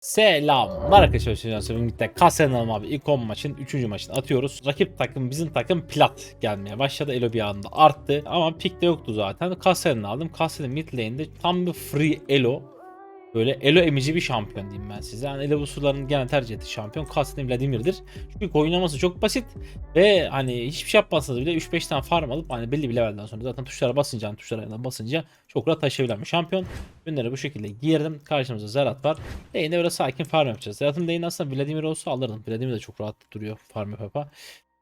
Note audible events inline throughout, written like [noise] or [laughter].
Selamlar arkadaşlar. Şimdi birlikte Kasenal abi 10 maçın 3. maçını atıyoruz. Rakip takım bizim takım plat gelmeye başladı. Elo bir anda arttı ama pik de yoktu zaten. Kasen'ı aldım. Kasen'in mid lane'de tam bir free elo. Böyle elo emici bir şampiyon diyeyim ben size. Yani elo usulların genel tercih ettiği şampiyon Kasen Vladimir'dir. Çünkü oynaması çok basit ve hani hiçbir şey yapmasanız bile 3-5 tane farm alıp hani belli bir levelden sonra zaten tuşlara basınca hani tuşlara yanına basınca çok rahat taşıyabilen bir şampiyon. Ürünleri bu şekilde giyirdim. Karşımızda Zerat var. Lane'de böyle sakin farm yapacağız. Zerat'ın lane aslında Vladimir olsa alırdım. Vladimir de çok rahat duruyor farm yapa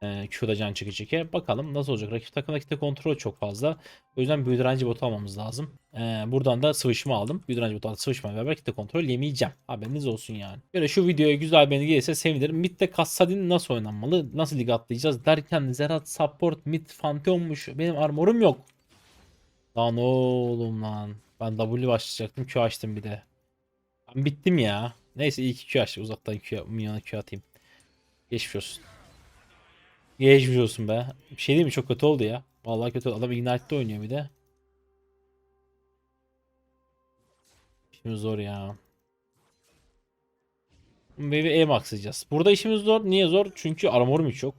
yapa. Ee, Q'da can çeke çeke. Bakalım nasıl olacak. Rakip takımdaki de kontrol çok fazla. O yüzden büyü direnci botu almamız lazım. Ee, buradan da sıvışma aldım. Büyü direnci botu aldım. Sıvışma beraber kitle kontrol yemeyeceğim. Haberiniz olsun yani. Böyle şu videoya güzel beğeni gelirse sevinirim. Mid'de Kassadin nasıl oynanmalı? Nasıl lig atlayacağız derken Zerat support mid Pantheon'muş. Benim armorum yok. Lan oğlum lan. Ben W başlayacaktım. Q açtım bir de. Ben bittim ya. Neyse iyi ki Q açtım. Uzaktan Q, minyona Q atayım. Geçmiş olsun. Geçmiş olsun be. Bir şey değil mi? Çok kötü oldu ya. Vallahi kötü oldu. Adam Ignite'de oynuyor bir de. Şimdi zor ya. Baby E maxlayacağız. Burada işimiz zor. Niye zor? Çünkü armorum hiç yok.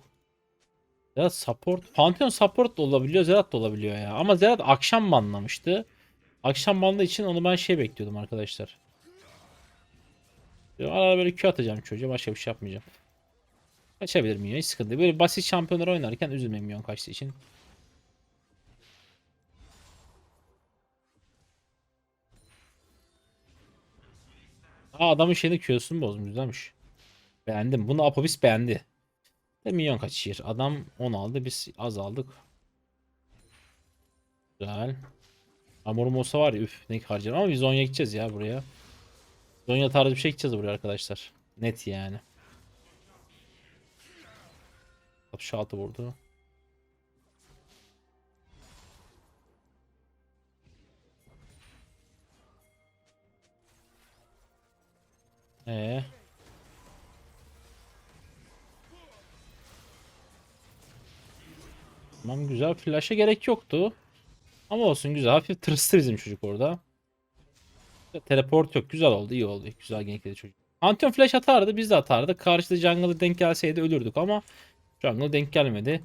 Zerat support. Pantheon support da olabiliyor. Zerat da olabiliyor ya. Ama Zerat akşam banlamıştı. Akşam bandı için onu ben şey bekliyordum arkadaşlar. Ara böyle Q atacağım çocuğa. Başka bir şey yapmayacağım. Kaçabilir miyim? Hiç sıkıntı değil. Böyle basit şampiyonlar oynarken üzülmem milyon kaçtığı için. Aa adamın şeyini Q'sunu bozdum. Güzelmiş. Beğendim. Bunu Apobis beğendi. Ve milyon kaçışır. Adam 10 aldı. Biz az aldık. Güzel. Amorum olsa var ya üf ne harcar ama biz Zonya gideceğiz ya buraya. Zonya tarzı bir şey gideceğiz buraya arkadaşlar. Net yani. 66 vurdu. Ee. Tamam güzel flash'a gerek yoktu. Ama olsun güzel. Hafif tırstı bizim çocuk orada. Teleport yok. Güzel oldu. iyi oldu. Güzel gankledi çocuk. Antion flash atardı. Biz de atardık. Karşıda jungle'ı denk gelseydi ölürdük ama jungle denk gelmedi.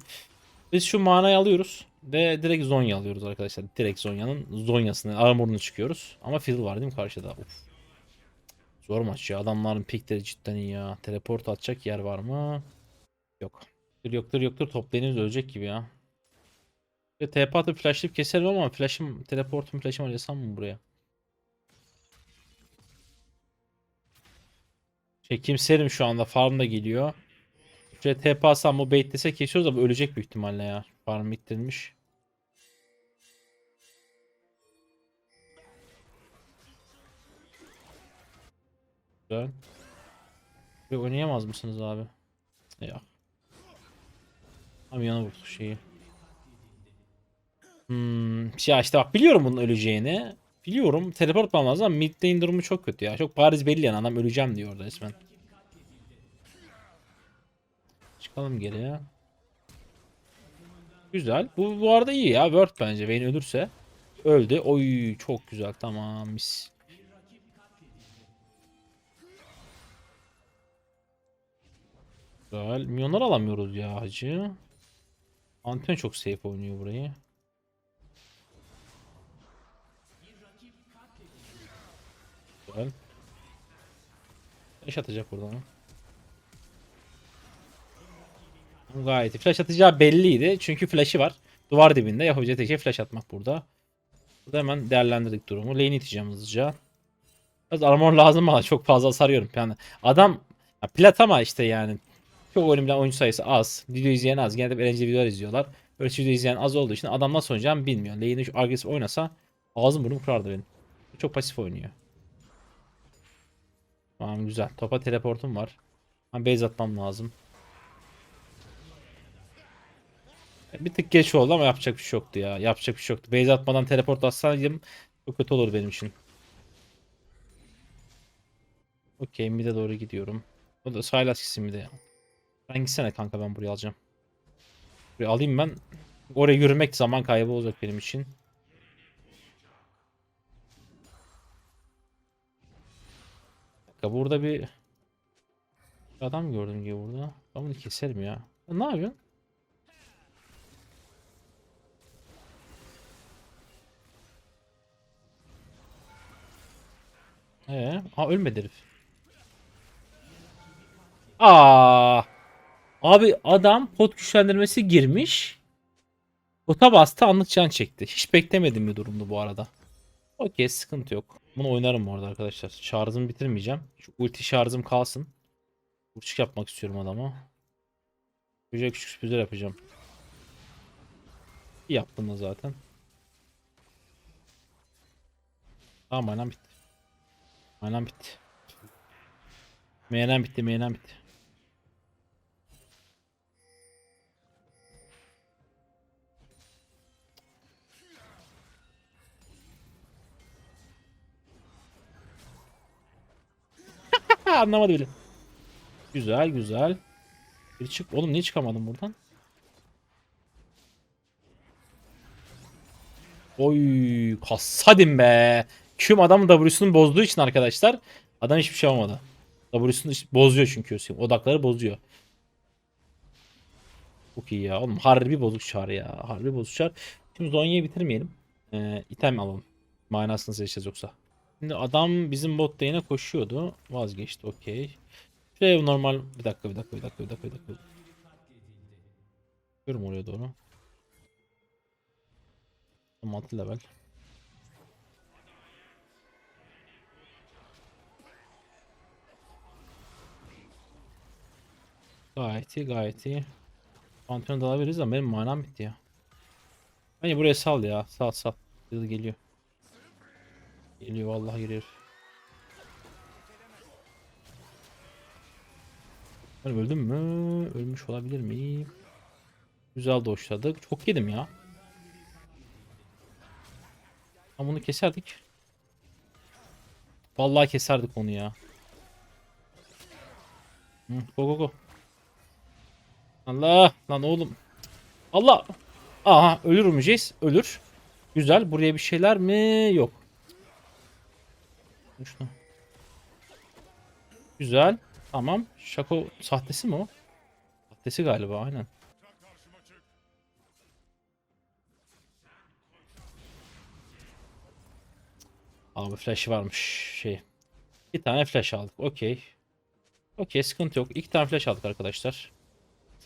Biz şu manayı alıyoruz. Ve direkt Zonya alıyoruz arkadaşlar. Direkt Zonya'nın Zonya'sını, armorunu çıkıyoruz. Ama fiddle var değil mi karşıda? Uf. Zor maç ya. Adamların pikleri cidden iyi ya. Teleport atacak yer var mı? Yok. Yoktur yoktur toplayınız ölecek gibi ya. Bir TP atıp flashlayıp keserim ama flash'ım teleportum flash'ım oynasam mı buraya? Şey kimserim şu anda farm da geliyor. Şuraya TP atsam bu baitlese kesiyoruz ama ölecek büyük ihtimalle ya. Farm bitirmiş. Güzel. Bir oynayamaz mısınız abi? Ya. Tam yana vurdu şeyi. Hmm, ya işte bak biliyorum bunun öleceğini. Biliyorum. Teleport lazım ama mid durumu çok kötü ya. Çok bariz belli yani adam öleceğim diyor orada resmen. Çıkalım geriye. Güzel. Bu, bu arada iyi ya. Word bence. Vayne ölürse. Öldü. Oy çok güzel. Tamam mis. Güzel. Milyonlar alamıyoruz ya hacı. Anten çok safe oynuyor burayı. Güzel. Flash atacak buradan. Gayet iyi. Flash atacağı belliydi. Çünkü flash'i var. Duvar dibinde yapacağı tek şey flash atmak burada. Burada hemen değerlendirdik durumu. Lane iteceğim hızlıca. Biraz armor lazım bana. Çok fazla sarıyorum. Yani adam ya plat ama işte yani çok oynayan oyuncu sayısı az. Video izleyen az. Genelde eğlenceli videolar izliyorlar. Böyle video izleyen az olduğu için adam nasıl oynayacağını bilmiyor. Lane'i şu agresif oynasa ağzım burnum kırardı benim. Çok pasif oynuyor. Tamam güzel. Topa teleportum var. Ben base atmam lazım. Bir tık geç oldu ama yapacak bir şey yoktu ya. Yapacak bir şey yoktu. Base atmadan teleport atsaydım çok kötü olur benim için. Okey mid'e doğru gidiyorum. O da Sylas gitsin mid'e ya. Sen gitsene kanka ben buraya alacağım. Buraya alayım ben. Oraya yürümek zaman kaybı olacak benim için. dakika burada bir adam gördüm gibi burada. Ben bunu keserim. Ya Ne yapıyorsun? Ee, ha ölmedi herif. Aa! Abi adam pot güçlendirmesi girmiş. Pota bastı anlık can çekti. Hiç beklemedim bir durumdu bu arada. Okey sıkıntı yok. Bunu oynarım bu arada arkadaşlar. Şarjımı bitirmeyeceğim. Şu ulti şarjım kalsın. Uçuk yapmak istiyorum adama. Güzel küçük sürprizler yapacağım. Yaptım da zaten. Tamam aynen bitti. Aynen bitti. Meyenen bitti, meyenen bitti. [laughs] Anlamadı bile. Güzel güzel. Bir çık. Oğlum niye çıkamadım buradan? Oy kasadim be. Küm adamın W'sunu bozduğu için arkadaşlar adam hiçbir şey olmadı. W'sunu bozuyor çünkü. Odakları bozuyor. Çok iyi ya. Oğlum harbi bozuk çağır ya. Harbi bozuk çağır. Şimdi Zonya'yı bitirmeyelim. Ee, item alalım. Manasını seçeceğiz yoksa. Şimdi adam bizim bot lane'e koşuyordu. Vazgeçti okey. Şey normal bir dakika bir dakika bir dakika bir dakika bir dakika. Görüm oraya doğru. 6 level. Gayet iyi gayet iyi. Pantheon'a dalabiliriz ama benim manam bitti ya. Hani buraya sal ya. Sal sal. Hızlı geliyor. Geliyor vallahi geliyor. Ben öldüm mü? Ölmüş olabilir miyim? Güzel doşladık. Çok yedim ya. Ama bunu keserdik. Vallahi keserdik onu ya. Hı, go go go. Allah lan oğlum. Allah. Aha ölür mü Jace? Ölür. Güzel. Buraya bir şeyler mi? Yok. Şunu. Güzel. Tamam. Şako sahtesi mi o? Sahtesi galiba aynen. Abi flash varmış şey. Bir tane flash aldık. Okey. Okey sıkıntı yok. İki tane flash aldık arkadaşlar.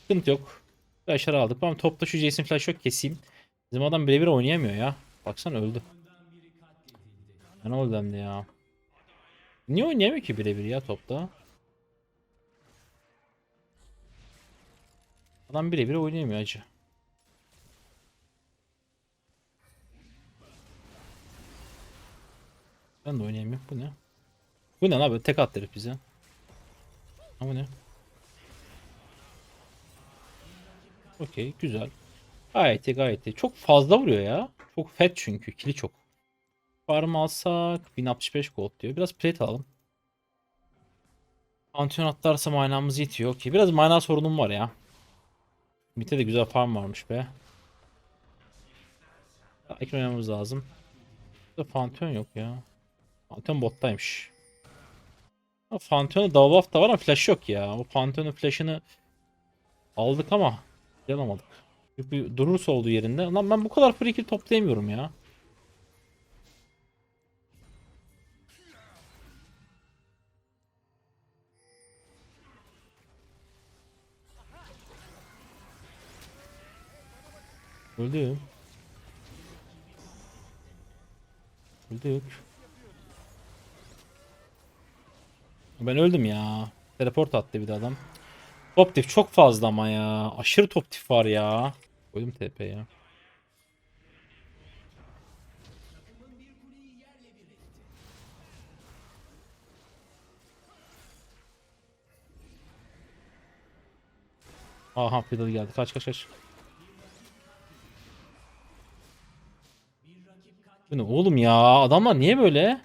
Sıkıntı yok. Flash'ları aldık. Ben topta şu Jason flash yok keseyim. Bizim adam birebir oynayamıyor ya. Baksana öldü. Ne oldu hem ya. Niye oynayamıyor ki birebir ya topta? Adam birebir oynayamıyor acı. Ben de oynayamıyorum. Bu ne? Bu ne böyle tek attırıp bize. Bu ne? Okey güzel. Gayet iyi gayet iyi. Çok fazla vuruyor ya. Çok fat çünkü. Kili çok. Farm alsak 1065 gold diyor. Biraz plate alalım. Pantheon atlarsa manamız yetiyor. Okey. Biraz mana sorunum var ya. Mitte de güzel farm varmış be. Ekran oynamamız lazım. Burada Pantheon yok ya. Pantheon bottaymış. Pantheon'da buff da var ama flash yok ya. O Pantheon'un flash'ını aldık ama alamadık. Bir durursa olduğu yerinde. Lan ben bu kadar free kill toplayamıyorum ya. Öldüm. Öldük. Ben öldüm ya. Teleport attı bir de adam. Top tif çok fazla ama ya. Aşırı top tif var ya. Koydum TP ya. Aha Fiddle geldi. Kaç kaç kaç. Bu ne oğlum ya? Adamlar niye böyle?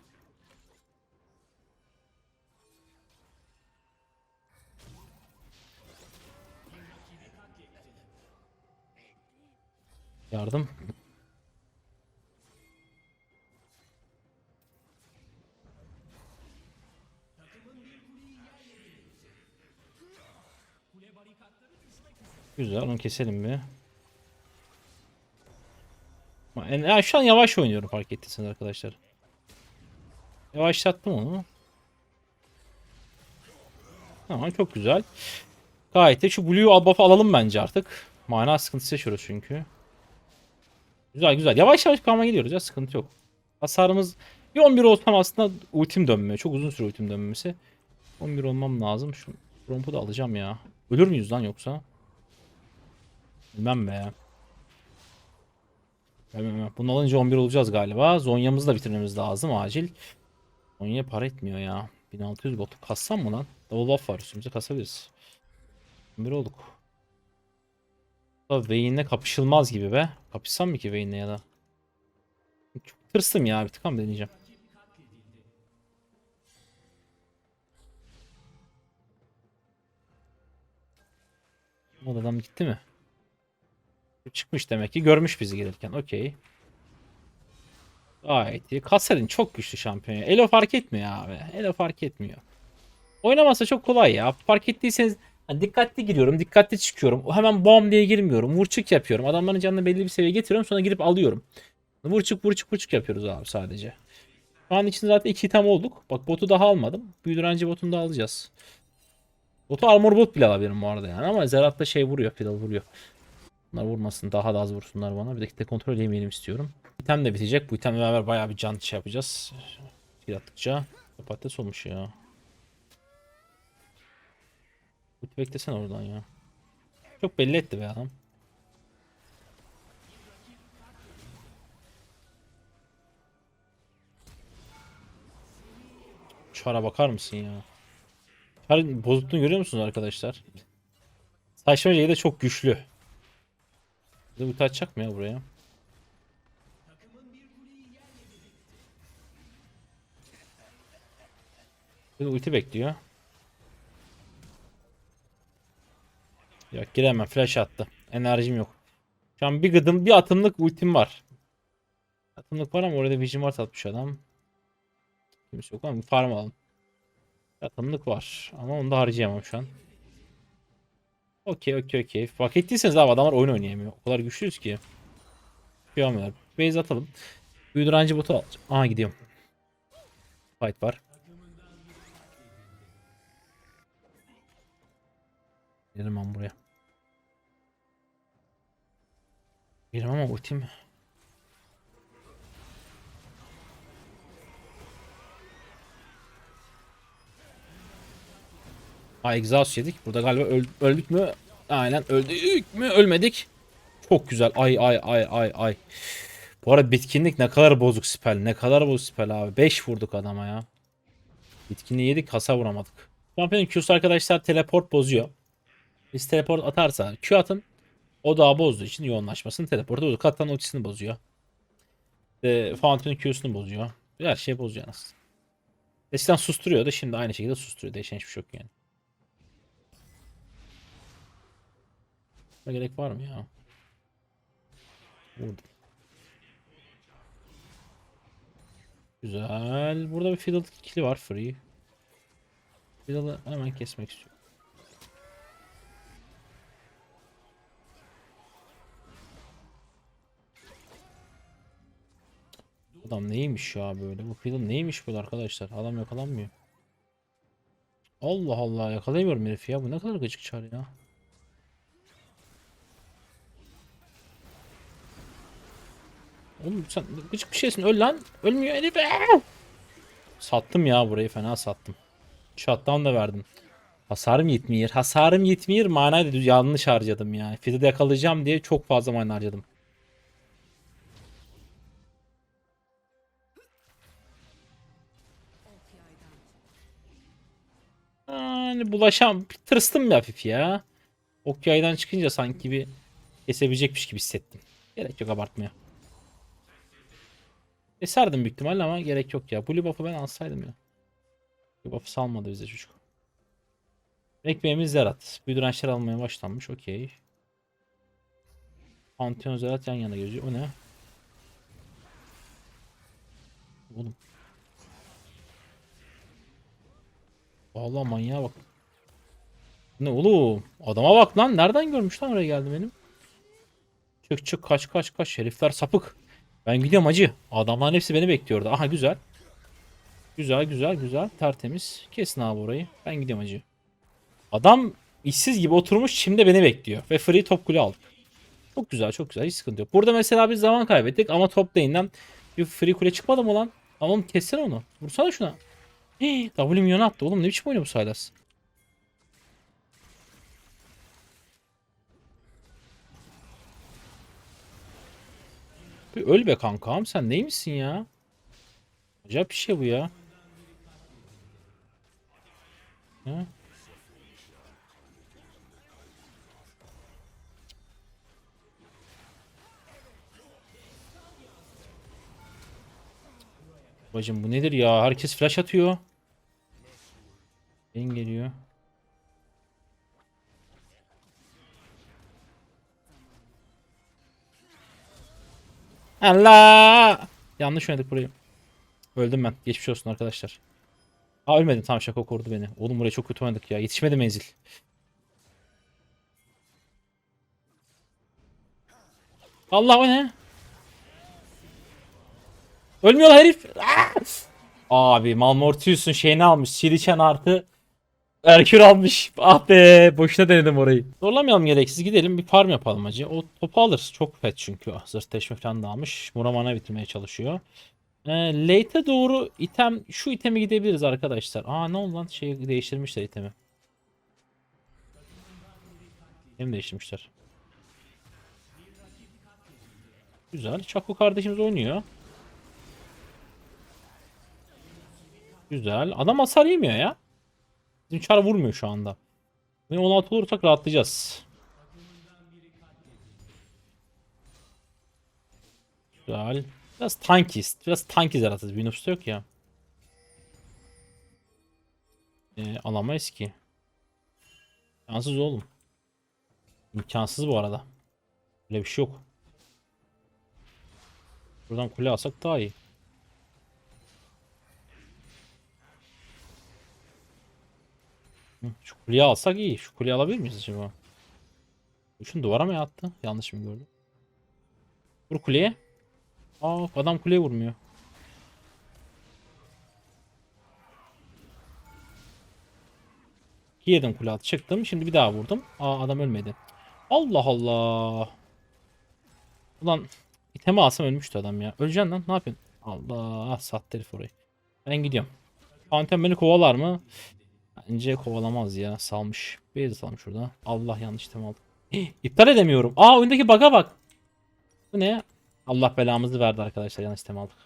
Güzel onu keselim bir. Ama en- Ya şu an yavaş oynuyorum fark ettiyseniz arkadaşlar. Yavaşlattım onu. Tamam çok güzel. Gayet de şu Blue al buff'ı alalım bence artık. Mana sıkıntısı yaşıyoruz çünkü. Güzel güzel. Yavaş yavaş kalma gidiyoruz ya sıkıntı yok. Hasarımız bir 11 olsam aslında ultim dönmüyor. Çok uzun süre ultim dönmesi. 11 olmam lazım. Şu rompu da alacağım ya. Ölür müyüz lan yoksa? Bilmem be. Bilmem. Bunu alınca 11 olacağız galiba. Zonya'mızı da bitirmemiz lazım acil. Zonya para etmiyor ya. 1600 botu kassam mı lan? Double buff var üstümüze kasabiliriz. 11 olduk. Vayne'le kapışılmaz gibi be. Kapışsam mı ki Vayne'le ya da? Çok tırstım ya bir tık ama deneyeceğim. O adam gitti mi? Çıkmış demek ki. Görmüş bizi gelirken. Okey. Gayet iyi. Kasser'in çok güçlü şampiyon. Elo fark etmiyor abi. Elo fark etmiyor. Oynaması çok kolay ya. Fark ettiyseniz hani dikkatli giriyorum, dikkatli çıkıyorum. Hemen bom diye girmiyorum. Vurçuk yapıyorum. Adamların canını belli bir seviyeye getiriyorum. Sonra girip alıyorum. Vurçuk vurçuk vurçuk yapıyoruz abi sadece. Şu an için zaten iki item olduk. Bak botu daha almadım. Büyüdürenci botunu da alacağız. Botu armor bot bile alabilirim bu arada yani. Ama Zerat'ta şey vuruyor. Fiddle vuruyor. Bunlar vurmasın. Daha da az vursunlar bana. Bir dakika kontrol yemeyelim istiyorum. İtem de bitecek. Bu itemle beraber bayağı bir can şey yapacağız. Kill attıkça. Patates olmuş ya. Ulti beklesene oradan ya. Çok belli etti be adam. Çara bakar mısın ya? Çarın bozukluğunu görüyor musunuz arkadaşlar? Saçma de çok güçlü. Bir de ulti atacak mı ya buraya? De ulti bekliyor. Yok giremem. Flash attı. Enerjim yok. Şu an bir gıdım bir atımlık ultim var. Atımlık var ama orada Vision Ward atmış adam. Kimse yok ama farm alalım. Atımlık var. Ama onu da harcayamam şu an. Okey okey okey. Fark ettiyseniz abi adamlar oyun oynayamıyor. O kadar güçlüyüz ki. Yapamıyorlar. Base atalım. Büyüdürenci botu al. Aha gidiyorum. Fight var. Gidelim ben buraya. Gidelim ama ultim. Aa exhaust yedik. Burada galiba öl- öldük mü? Aynen öldük mü? Ölmedik. Çok güzel. Ay ay ay ay ay. Bu arada bitkinlik ne kadar bozuk spell. Ne kadar bozuk spell abi. 5 vurduk adama ya. Bitkinliği yedik kasa vuramadık. Şampiyonun Q'su arkadaşlar teleport bozuyor. Biz teleport atarsa Q atın. O daha bozduğu için yoğunlaşmasını teleport bozuyor. Katan ultisini bozuyor. E, Fountain'ın Q'sunu bozuyor. Her şey bozuyor anasını. Eskiden susturuyordu. Şimdi aynı şekilde susturuyor. Değişen hiçbir şey yok yani. Buna gerek var mı ya? Vurdum. Güzel. Burada bir fiddle kili var free. Fiddle'ı hemen kesmek istiyorum. Adam neymiş ya böyle? Bu fiddle neymiş böyle arkadaşlar? Adam yakalanmıyor. Allah Allah yakalayamıyorum herifi ya. Bu ne kadar gıcık çar ya. Oğlum sen gıcık bir şeysin öl lan. Ölmüyor herif. Sattım ya burayı fena sattım. Shutdown da verdim. Hasarım yetmiyor. Hasarım yetmiyor. Manayı da yanlış harcadım ya. Fiddle'ı yakalayacağım diye çok fazla mana harcadım. Yani bulaşam tırstım bir hafif ya. Ok çıkınca sanki bir kesebilecekmiş gibi hissettim. Gerek yok abartmaya. Eserdim büyük ihtimalle ama gerek yok ya. Blue buff'ı ben alsaydım ya. Blue buff'ı salmadı bize çocuk. Ekmeğimiz Zerat. Büyüdürençler almaya başlanmış. Okey. Pantheon Zerat yan yana geziyor. O ne? Oğlum. Vallahi manyağa bak. Ne oğlum? Adama bak lan. Nereden görmüş lan oraya geldi benim? Çık çık kaç kaç kaç. Herifler sapık. Ben gidiyorum acı. Adamların hepsi beni bekliyordu. Aha güzel. Güzel güzel güzel. Tertemiz. Kesin abi orayı. Ben gidiyorum acı. Adam işsiz gibi oturmuş şimdi beni bekliyor. Ve free top kule aldık. Çok güzel çok güzel. Hiç sıkıntı yok. Burada mesela biz zaman kaybettik ama top lane'den bir free kule çıkmadı mı lan? Tamam kessene onu. Vursana şuna. Hii, W milyonu attı. Oğlum ne biçim oynuyor bu Sylas? Öl be kankam. Sen neymişsin ya? Acayip bir şey bu ya. Ha? Bacım bu nedir ya? Herkes flash atıyor. Allah! Yanlış oynadık burayı. Öldüm ben. Geçmiş olsun arkadaşlar. Aa ölmedim. Tamam şaka kordu beni. Oğlum burayı çok kötü oynadık ya. Yetişmedi menzil. Allah o ne? Ölmüyorlar herif. Aa! Abi Malmortius'un şeyini almış. Siliçen artı Erkür almış. Ah be boşuna denedim orayı. Zorlamayalım gereksiz gidelim bir farm yapalım hacı. O topu alır. Çok pet çünkü. Ah, Zırhleşme falan da almış. Muramana bitirmeye çalışıyor. Ee, late'e doğru item şu itemi gidebiliriz arkadaşlar. Aa ne oldu lan? Şeyi değiştirmişler itemi. Hem değiştirmişler. Güzel. Çako kardeşimiz oynuyor. Güzel. Adam hasar yemiyor ya. Bizim çar vurmuyor şu anda. Ve 16 olursak rahatlayacağız. Güzel. Biraz tankiz. Biraz tankiz yaratırız. Bir nüfusta yok ya. Ee, alamayız ki. İmkansız oğlum. İmkansız bu arada. Öyle bir şey yok. Buradan kule alsak daha iyi. Şu kuleyi alsak iyi. Şu kuleyi alabilir miyiz acaba? Şunu duvara mı attı? Yanlış mı gördüm? Vur kuleye. Aa adam kuleye vurmuyor. Yedim kule altı çıktım. Şimdi bir daha vurdum. Aa adam ölmedi. Allah Allah. Ulan itemi alsam ölmüştü adam ya. Öleceksin lan ne yapıyorsun? Allah sattı herif orayı. Ben gidiyorum. Pantheon beni kovalar mı? Bence kovalamaz ya. Salmış. Bir de salmış şurada. Allah yanlış item aldım. İptal edemiyorum. Aa oyundaki bug'a bak. Bu ne? Allah belamızı verdi arkadaşlar. Yanlış item aldık.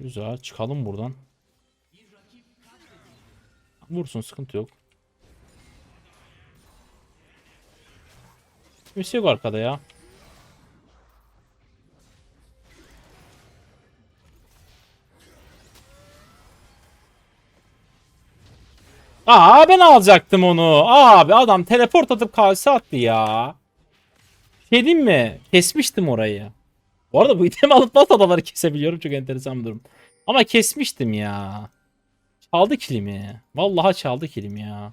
Güzel. Çıkalım buradan. Vursun sıkıntı yok. Kimse yok arkada ya. Aa ben alacaktım onu. Abi adam teleport atıp kalse attı ya. Şey diyeyim mi? Kesmiştim orayı. Bu arada bu itemi alıp nasıl adamları kesebiliyorum çok enteresan bir durum. Ama kesmiştim ya. Çaldı kilimi. Vallahi çaldı kilimi ya.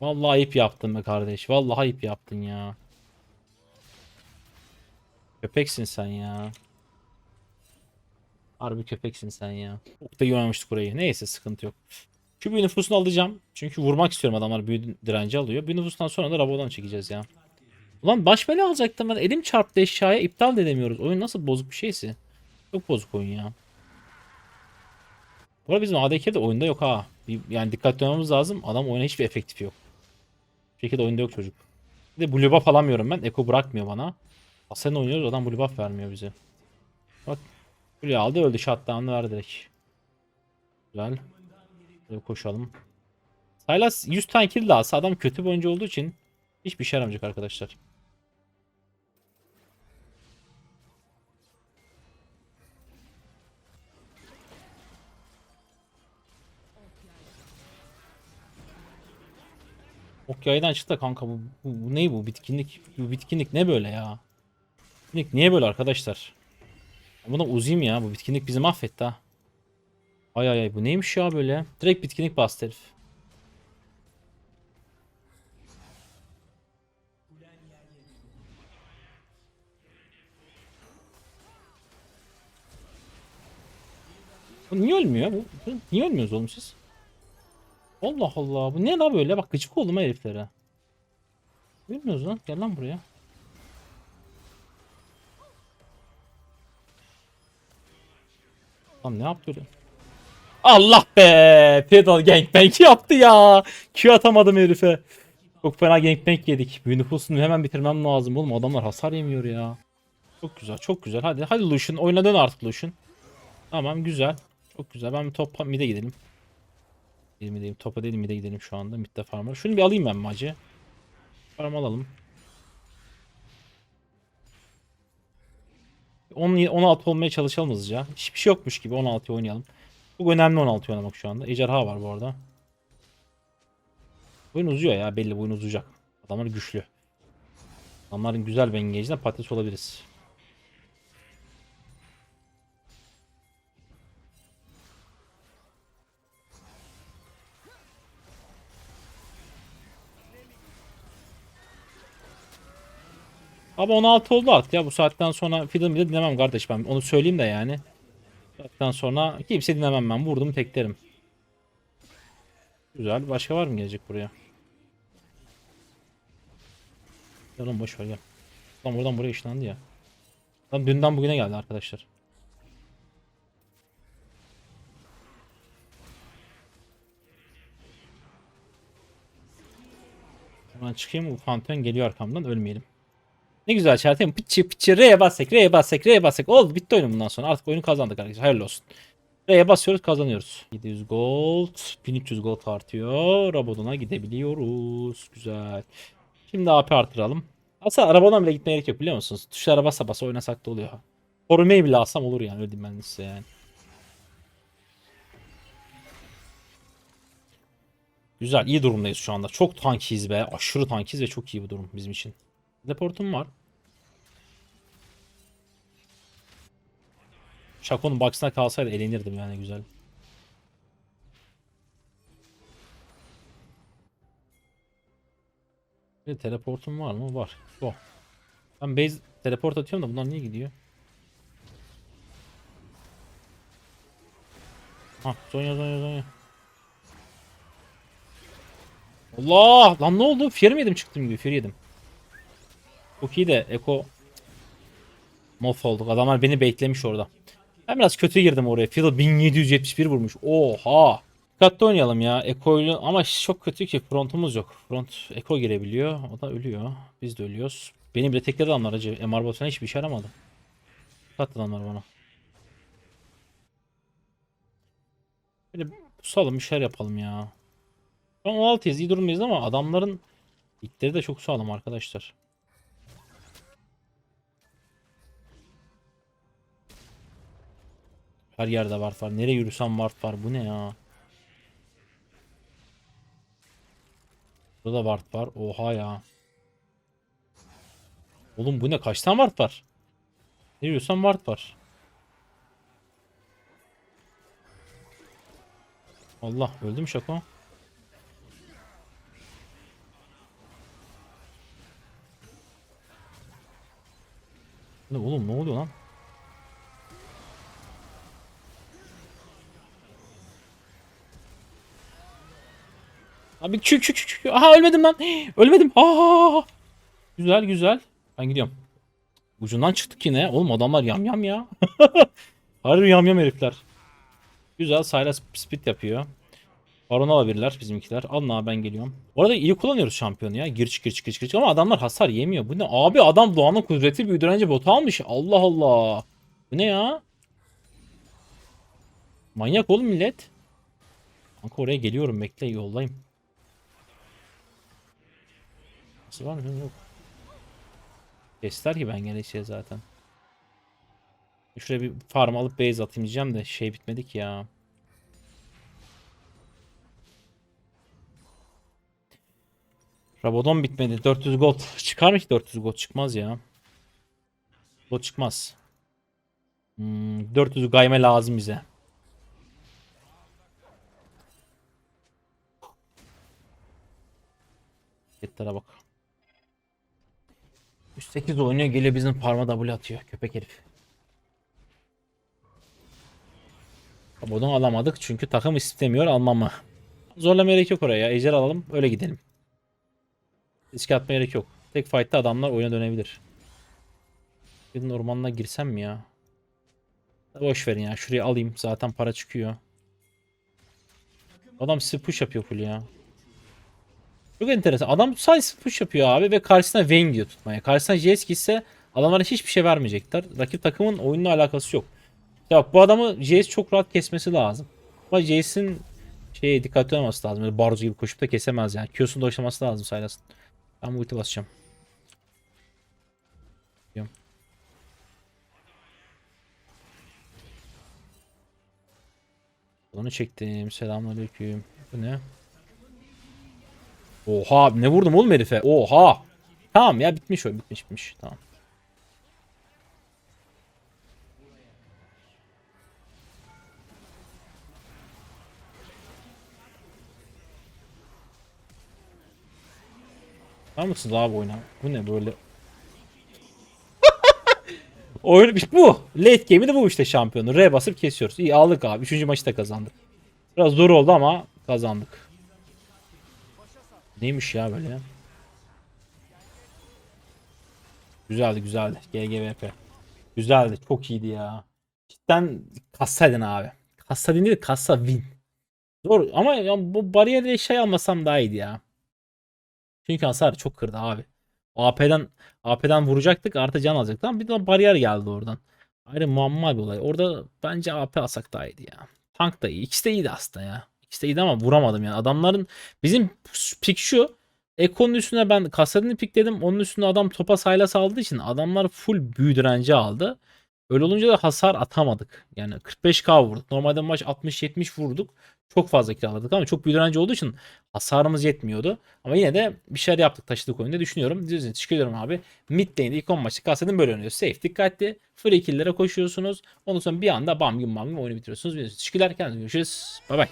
Vallahi ayıp yaptın be kardeş. Vallahi ayıp yaptın ya. Köpeksin sen ya. Harbi köpeksin sen ya. Çok da oynamıştık burayı. Neyse sıkıntı yok. Şu büyü nüfusunu alacağım. Çünkü vurmak istiyorum adamlar büyü direnci alıyor. Büyü nüfusundan sonra da Rabo'dan çekeceğiz ya. Ulan baş bela alacaktım ben. Elim çarptı eşyaya iptal de edemiyoruz. Oyun nasıl bozuk bir şeysi. Çok bozuk oyun ya. Bu arada bizim ADK oyunda yok ha. Bir- Yani dikkatli olmamız lazım. Adam oyuna hiçbir efektif yok. Şekilde oyunda yok çocuk. Bir de blue buff alamıyorum ben. Eko bırakmıyor bana. Aslında oynuyoruz adam blue buff vermiyor bize. Bak. Blue aldı öldü shutdown'ı verdi direkt. Güzel. Böyle koşalım. Sylas 100 tane kill alsa adam kötü bir oyuncu olduğu için hiçbir şey yaramayacak arkadaşlar. Ok yaydan çıktı kanka bu, bu, bu ne bu bitkinlik? Bu bitkinlik ne böyle ya? Bitkinlik niye böyle arkadaşlar? Buna uzayım ya bu bitkinlik bizi mahvetti ha. Ay ay ay bu neymiş ya böyle? Direkt bitkinlik bastı herif. Bu niye ölmüyor? Bu- niye ölmüyoruz oğlum siz? Allah Allah. Bu ne la böyle? Bak gıcık oldum heriflere. Ölmüyoruz lan. Gel lan buraya. Lan ne yaptı öyle? Allah be! Pedal gangbang yaptı ya. Q atamadım herife. Çok fena gangbang yedik. Bir nüfusunu hemen bitirmem lazım oğlum. Adamlar hasar yemiyor ya. Çok güzel, çok güzel. Hadi, hadi Lucian. Oyuna dön artık Lucian. Tamam, güzel. Çok güzel. Ben bir top mid'e gidelim. Gidelim gidelim. Topa değil mid'e gidelim şu anda. Mid'de farm. Şunu bir alayım ben macı. Farm alalım. 10 16 olmaya çalışalım hızlıca. Hiçbir şey yokmuş gibi 16 oynayalım. Çok önemli 16 oynamak şu anda. Ejderha var bu arada. Oyun uzuyor ya belli oyun uzayacak. Adamlar güçlü. Adamların güzel bir engage'den patates olabiliriz. Ama 16 oldu artık ya bu saatten sonra Fiddle bile dinlemem kardeş ben onu söyleyeyim de yani. Saatten sonra kimse dinlemem ben vurdum teklerim. Güzel başka var mı gelecek buraya? Ya lan boş ver gel. Lan buradan buraya işlendi ya. Lan dünden bugüne geldi arkadaşlar. Hemen çıkayım bu fanteon geliyor arkamdan ölmeyelim. Ne güzel çarptım. Pıçı pıçı R'ye bassak R'ye bassak R'ye bassak. Oldu bitti oyun bundan sonra. Artık oyunu kazandık arkadaşlar. Hayırlı olsun. R'ye basıyoruz kazanıyoruz. 700 gold. 1300 gold artıyor. Rabadon'a gidebiliyoruz. Güzel. Şimdi AP artıralım. Aslında arabadan bile gitmeye gerek yok biliyor musunuz? Tuşlara basa basa oynasak da oluyor. Korumayı bile alsam olur yani öyle ben size yani. Güzel iyi durumdayız şu anda. Çok tankiyiz be. Aşırı tankiyiz ve çok iyi bu durum bizim için. Teleportum var. Şako'nun box'ına kalsaydı elenirdim yani güzel. Bir teleportum var mı? Var. Go. Ben base teleport atıyorum da bunlar niye gidiyor? Ha, Zonya Zonya Zonya. Allah! Lan ne oldu? Fear mi çıktım gibi? Fear yedim. Çok iyi de Eko Mof olduk. Adamlar beni beklemiş orada. Ben biraz kötü girdim oraya. Phil 1771 vurmuş. Oha. Dikkatli oynayalım ya. Eko'yla ama çok kötü ki frontumuz yok. Front Eko girebiliyor. O da ölüyor. Biz de ölüyoruz. Beni bile tekledi adamlar acı. MR bot falan hiçbir işe yaramadı. Dikkat adamlar bana. Böyle pusalım bir şeyler yapalım ya. Şu an 16'yız iyi durumdayız ama adamların ilkleri de çok sağlam arkadaşlar. Her yerde ward var. Nereye yürüsem ward var. Bu ne ya? Burada da ward var. Oha ya. Oğlum bu ne? Kaç tane ward var? Ne yürüsem ward var. Allah öldüm şaka. Ne oğlum ne oluyor lan? Abi çük çük çük. Aha ölmedim lan. [gasps] Ölmedim. Aa! Güzel güzel. Ben gidiyorum. Ucundan çıktık yine. Oğlum adamlar yam yam ya. [laughs] Harbi yam yam herifler. Güzel. Sylas split yapıyor. Baron alabilirler bizimkiler. Alın abi ben geliyorum. Bu arada iyi kullanıyoruz şampiyonu ya. Gir çık gir çık. Ama adamlar hasar yemiyor. Bu ne? Abi adam Doğan'ın kudreti bir önce botu almış. Allah Allah. Bu ne ya? Manyak oğlum millet. Kanka oraya geliyorum bekle yoldayım. Nasıl var? Yok. Kestiler ki ben geleceğe zaten. Şuraya bir farm alıp base atayım diyeceğim de şey bitmedi ki ya. Rabadon bitmedi. 400 gold. [laughs] Çıkar mı ki 400 gold? Çıkmaz ya. Gold çıkmaz. Hmm, 400 gayme lazım bize. Yetlere bak. 108 oynuyor geliyor bizim parma W atıyor. Köpek herif. Rabadon alamadık çünkü takım istemiyor almamı. Zorlama gerek yok oraya. ya. Ejder alalım öyle gidelim. Riske atmaya gerek yok. Tek fight'ta adamlar oyuna dönebilir. Birinin ormanına girsem mi ya? Boş verin ya. Şurayı alayım. Zaten para çıkıyor. Adam size push yapıyor full ya. Çok enteresan. Adam sadece push yapıyor abi ve karşısına Vayne diyor tutmaya. Karşısına Jace gitse adamlara hiçbir şey vermeyecekler. Rakip takımın oyunla alakası yok. Ya bu adamı Jace çok rahat kesmesi lazım. Ama Jace'in şeye dikkatli olması lazım. Böyle Barzo gibi koşup da kesemez yani. Q'sunu doşlaması lazım Sylas'ın. Ben bu ulti basacağım. Onu çektim. Selamünaleyküm. Bu ne? Oha ne vurdum oğlum herife? Oha. Tamam ya bitmiş o bitmiş bitmiş. Tamam. Var mısınız abi oyna? Bu ne böyle? [laughs] Oyun bu. Late game'i de bu işte şampiyonu. R basıp kesiyoruz. İyi aldık abi. Üçüncü maçı da kazandık. Biraz zor oldu ama kazandık. Neymiş ya böyle? Güzeldi güzeldi. GGVP. Güzeldi. Çok iyiydi ya. Cidden kassaydın abi. Kassaydın değil kassa win. Zor ama ya bu bariyerle şey almasam daha iyiydi ya. Çünkü hasar çok kırdı abi. AP'den AP'den vuracaktık artı can alacaktık ama bir de bariyer geldi oradan. Ayrı muamma bir olay. Orada bence AP alsak daha iyiydi ya. Tank da iyi. İkisi de iyiydi aslında ya. İyiydi ama vuramadım yani. Adamların bizim pik şu. Eko'nun üstüne ben Kasadin'i pikledim. Onun üstüne adam topa sayla saldığı için adamlar full büyü direnci aldı. Öyle olunca da hasar atamadık. Yani 45k vurduk. Normalde maç 60-70 vurduk. Çok fazla kiraladık ama çok büyük direnci olduğu için hasarımız yetmiyordu. Ama yine de bir şeyler yaptık taşıdık oyunda düşünüyorum. Düzgün teşekkür ediyorum abi. Mid lane'de ilk 10 maçı Kasadin böyle oynuyor. Safe dikkatli. Free kill'lere koşuyorsunuz. Ondan sonra bir anda bam gün bam gün oyunu bitiriyorsunuz. Teşekkürler. Kendinize görüşürüz. Bay bay.